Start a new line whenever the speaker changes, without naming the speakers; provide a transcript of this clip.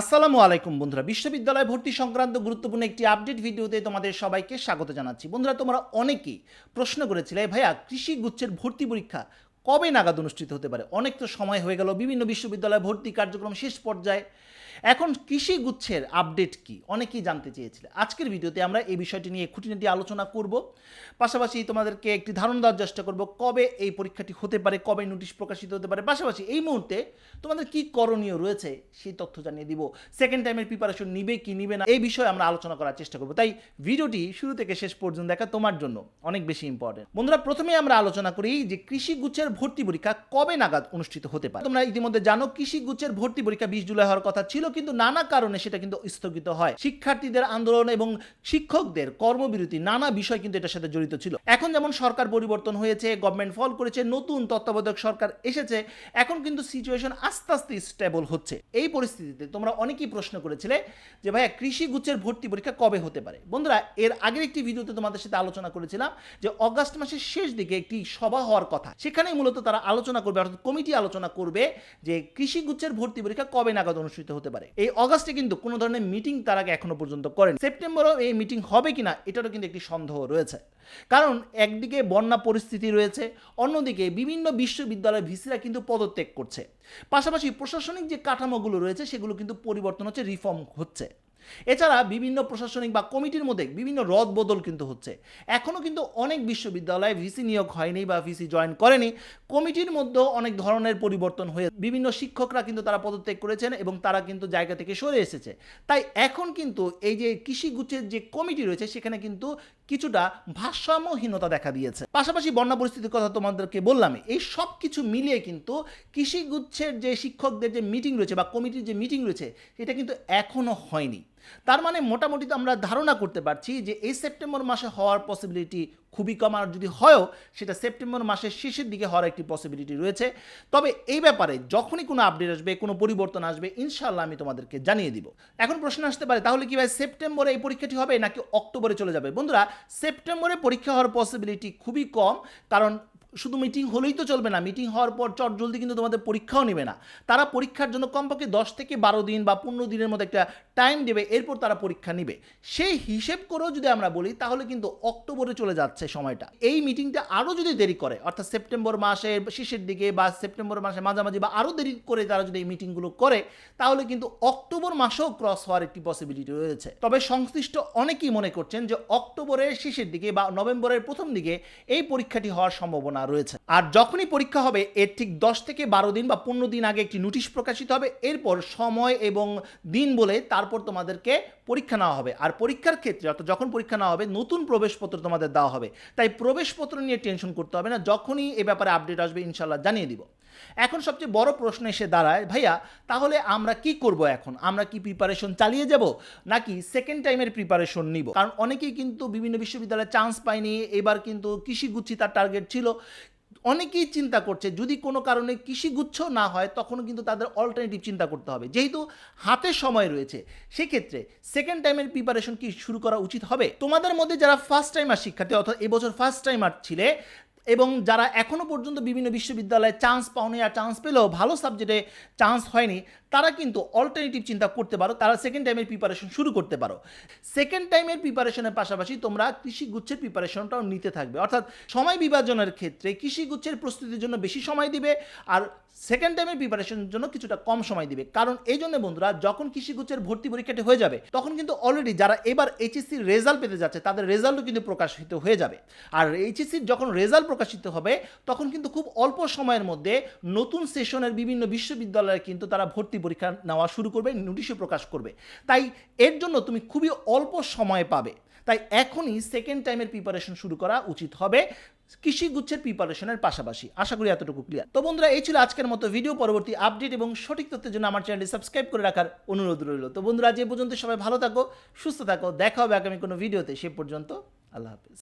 আসসালামু আলাইকুম বন্ধুরা। বিশ্ববিদ্যালয় ভর্তি সংক্রান্ত গুরুত্বপূর্ণ একটি আপডেট ভিডিওতে তোমাদের সবাইকে স্বাগত জানাচ্ছি। বন্ধুরা, তোমরা অনেকেই প্রশ্ন করেছিলে ভাইয়া, কৃষি গুচ্ছের ভর্তি পরীক্ষা কবে নাগাদ অনুষ্ঠিত হতে পারে? অনেক তো সময় হয়ে গেল, বিভিন্ন বিশ্ববিদ্যালয় ভর্তি কার্যক্রম শেষ পর্যায়ে এখন কৃষি গুচ্ছের আপডেট কি? অনেকেই জানতে চেয়েছিলে। আজকের ভিডিওতে আমরা এই বিষয়টি নিয়ে খুঁটিনাটি আলোচনা করব। পাশাপাশি তোমাদেরকে একটি ধারণা দেওয়ার চেষ্টা করব, কবে এই পরীক্ষাটি হতে পারে, কবে নোটিশ প্রকাশিত হতে পারে। পাশাপাশি এই মুহূর্তে তোমাদের কি করণীয় রয়েছে সেই তথ্য জানিয়ে দিব। সেকেন্ড টাইমের প্রিপারেশন নিবে কি নিবে না, এই বিষয়ে আমরা আলোচনা করার চেষ্টা করব। তাই ভিডিওটি শুরু থেকে শেষ পর্যন্ত দেখা তোমার জন্য অনেক বেশি ইম্পর্টেন্ট বন্ধুরা, প্রথমে আমরা আলোচনা করি যে কৃষি গুচ্ছের ভর্তি পরীক্ষা কবে নাগাদ অনুষ্ঠিত হতে পারে? তোমরা ইতিমধ্যে জানো কৃষি গুচ্ছের ভর্তি পরীক্ষা বিশ জুলাই হওয়ার কথা ছিল। কিন্তু নানা কারণে সেটা কিন্তু স্থগিত হয়। শিক্ষার্থীদের আন্দোলন এবং শিক্ষকদের কর্মবিরতি নানা বিষয় কিন্তু এটার সাথে জড়িত ছিল। এখন যেমন সরকার পরিবর্তন হয়েছে গভর্নমেন্ট ফল করেছে, নতুন তত্ত্বাবধায়ক সরকার এসেছে, এখন কিন্তু সিচুয়েশন আস্তে আস্তে স্টেবল হচ্ছে। এই পরিস্থিতিতে তোমরা অনেকেই প্রশ্ন করেছিলে যে, ভাইয়া, কৃষি গুচ্ছের ভর্তি পরীক্ষা কবে হতে পারে? বন্ধুরা, এর আগের একটি ভিডিওতে তোমাদের সাথে আলোচনা করেছিলাম যে, অগাস্ট মাসের শেষ দিকে একটি সভা হওয়ার কথা। সেখানে মূলত তারা আলোচনা করবে, অর্থাৎ কমিটি আলোচনা করবে যে, কৃষি গুচ্ছের ভর্তি পরীক্ষা কবে নাগাদ অনুষ্ঠিত হতে এই অগাস্টে কিন্তু কোনো ধরনের মিটিং তার আগে এখনও পর্যন্ত করেন। সেপ্টেম্বরও এই মিটিং হবে কিনা, এটারও কিন্তু একটি সন্দেহ রয়েছে। কারণ একদিকে বন্যা পরিস্থিতি রয়েছে, অন্যদিকে বিভিন্ন বিশ্ববিদ্যালয়ের ভিসিরা কিন্তু পদত্যাগ করছে। পাশাপাশি প্রশাসনিক যে কাঠামোগুলো রয়েছে, সেগুলো কিন্তু পরিবর্তন হচ্ছে রিফর্ম হচ্ছে। এছাড়া বিভিন্ন প্রশাসনিক বা কমিটির মধ্যে বিভিন্ন রদ বদল কিন্তু হচ্ছে। এখনও কিন্তু অনেক বিশ্ববিদ্যালয়ে ভিসি নিয়োগ হয়নি বা ভিসি জয়েন করেনি। কমিটির মধ্যেও অনেক ধরনের পরিবর্তন হয়ে বিভিন্ন শিক্ষকরা কিন্তু তারা পদত্যাগ করেছেন এবং তারা কিন্তু জায়গা থেকে সরে এসেছে। তাই এখন কিন্তু এই যে কৃষিগুচ্ছের যে কমিটি রয়েছে, সেখানে কিন্তু কিছুটা ভারসাম্যহীনতা দেখা দিয়েছে। পাশাপাশি বন্যা পরিস্থিতির কথা তোমাদেরকে বললাম, এই সব কিছু মিলিয়ে কিন্তু কৃষিগুচ্ছের যে শিক্ষকদের যে মিটিং রয়েছে বা কমিটির যে মিটিং রয়েছে এটা কিন্তু এখনও হয়নি। তার মানে মোটামুটি তো আমরা ধারণা করতে পারছি যে এই সেপ্টেম্বর মাসে হওয়ার পসিবিলিটি খুবই কম, আর যদি হয়ও, সেটা সেপ্টেম্বর মাসের শেষের দিকে হওয়ার একটি পসিবিলিটি রয়েছে। তবে এই ব্যাপারে যখনই কোনো আপডেট আসবে, কোনো পরিবর্তন আসবে ইনশাল্লাহ আমি তোমাদেরকে জানিয়ে দিব। এখন প্রশ্ন আসতে পারে, তাহলে কি ভাই সেপ্টেম্বরে এই পরীক্ষাটি হবে নাকি অক্টোবরে চলে যাবে? বন্ধুরা, সেপ্টেম্বরে পরীক্ষা হওয়ার পসিবিলিটি খুবই কম, কারণ শুধু মিটিং হলেই তো চলবে না। মিটিং হওয়ার পর চট জলদি কিন্তু তোমাদের পরীক্ষাও নেবে না। তারা পরীক্ষার জন্য কমপক্ষে দশ থেকে বারো দিন বা পনেরো দিনের মধ্যে একটা টাইম দেবে, এরপর তারা পরীক্ষা নেবে। সেই হিসেব করেও যদি আমরা বলি, তাহলে কিন্তু অক্টোবরে চলে যাচ্ছে সময়টা। এই মিটিংটা আরও যদি দেরি করে, অর্থাৎ সেপ্টেম্বর মাসের শেষের দিকে বা সেপ্টেম্বর মাসে মাঝামাঝি বা আরও দেরি করে তারা যদি এই মিটিংগুলো করে, তাহলে কিন্তু অক্টোবর মাসেও ক্রস হওয়ার একটি পসিবিলিটি রয়েছে। তবে সংশ্লিষ্ট অনেকেই মনে করছেন যে অক্টোবরের শেষের দিকে বা নভেম্বরের প্রথম দিকে এই পরীক্ষাটি হওয়ার সম্ভাবনা রয়েছে। আর যখনই পরীক্ষা হবে, এর ঠিক দশ থেকে বারো দিন বা পনেরো দিন আগে একটি নোটিশ প্রকাশিত হবে। এরপর সময় এবং দিন বলে তারপর তোমাদেরকে পরীক্ষা নেওয়া হবে। আর পরীক্ষার ক্ষেত্রে, অর্থাৎ যখন পরীক্ষা নেওয়া হবে, নতুন প্রবেশপত্র তোমাদের দেওয়া হবে। তাই প্রবেশপত্র নিয়ে টেনশন করতে হবে না। যখনই এ ব্যাপারে আপডেট আসবে ইনশাল্লাহ জানিয়ে দিব। এখন সবচেয়ে বড় প্রশ্ন এসে দাঁড়ায়, ভাইয়া, তাহলে আমরা কি করব এখন? আমরা কি প্রিপারেশন চালিয়ে যাব? নাকি সেকেন্ড টাইমের প্রিপারেশন নিব? কারণ অনেকেই কিন্তু বিভিন্ন বিশ্ববিদ্যালয়ে চান্স পায়নি, এবার কিন্তু কৃষিগুচ্ছি তার টার্গেট ছিল। অনেকেই চিন্তা করছে, যদি কোনো কারণে কৃষিগুচ্ছ না হয় তখন কিন্তু তাদের অল্টারনেটিভ চিন্তা করতে হবে। যেহেতু হাতে সময় রয়েছে, সেক্ষেত্রে সেকেন্ড টাইমের প্রিপারেশন কি শুরু করা উচিত হবে? তোমাদের মধ্যে যারা ফার্স্ট টাইমার শিক্ষার্থী, অর্থাৎ এবছর ফার্স্ট টাইমার ছিলে এবং যারা এখনও পর্যন্ত বিভিন্ন বিশ্ববিদ্যালয়ে চান্স পাওনি আর চান্স পেলেও ভালো সাবজেক্টে চান্স হয়নি তারা কিন্তু অল্টারনেটিভ চিন্তা করতে পারো, তারা সেকেন্ড টাইমের প্রিপারেশন শুরু করতে পারো। সেকেন্ড টাইমের প্রিপারেশনের পাশাপাশি তোমরা কৃষিগুচ্ছের প্রিপারেশনটাও নিতে থাকবে। অর্থাৎ সময় বিভাজনের ক্ষেত্রে কৃষিগুচ্ছের প্রস্তুতির জন্য বেশি সময় দিবে আর সেকেন্ড টাইমের প্রিপারেশনের জন্য কিছুটা কম সময় দিবে। কারণ এই জন্য বন্ধুরা, যখন কৃষিগুচ্ছের ভর্তি পরীক্ষাটি হয়ে যাবে, তখন কিন্তু অলরেডি যারা এবার এইচএসসির রেজাল্ট পেতে যাচ্ছে, তাদের রেজাল্টও কিন্তু প্রকাশিত হয়ে যাবে। আর এইচএসসির যখন রেজাল্ট প্রকাশিত হবে, তখন কিন্তু খুব অল্প সময়ের মধ্যে নতুন সেশনের বিভিন্ন বিশ্ববিদ্যালয়ে কিন্তু তারা ভর্তি পরীক্ষা নেওয়া শুরু করবে, নোটিশও প্রকাশ করবে। তাই এর জন্য তুমি খুবই অল্প সময় পাবে। তাই এখনই সেকেন্ড টাইমের প্রিপারেশন শুরু করা উচিত হবে কৃষিগুচ্ছের প্রিপারেশনের পাশাপাশি। আশা করি এতটুকু ক্লিয়ার তো বন্ধুরা, এই ছিল আজকের মতো ভিডিও পরবর্তী আপডেট এবং সঠিক তথ্যের জন্য আমার চ্যানেলটি সাবস্ক্রাইব করে রাখার অনুরোধ রইল। তো বন্ধুরা যে পর্যন্ত সবাই ভালো থাকো, সুস্থ থাকো। দেখা হবে আগামী কোনো ভিডিওতে সে পর্যন্ত আল্লাহ হাফিজ।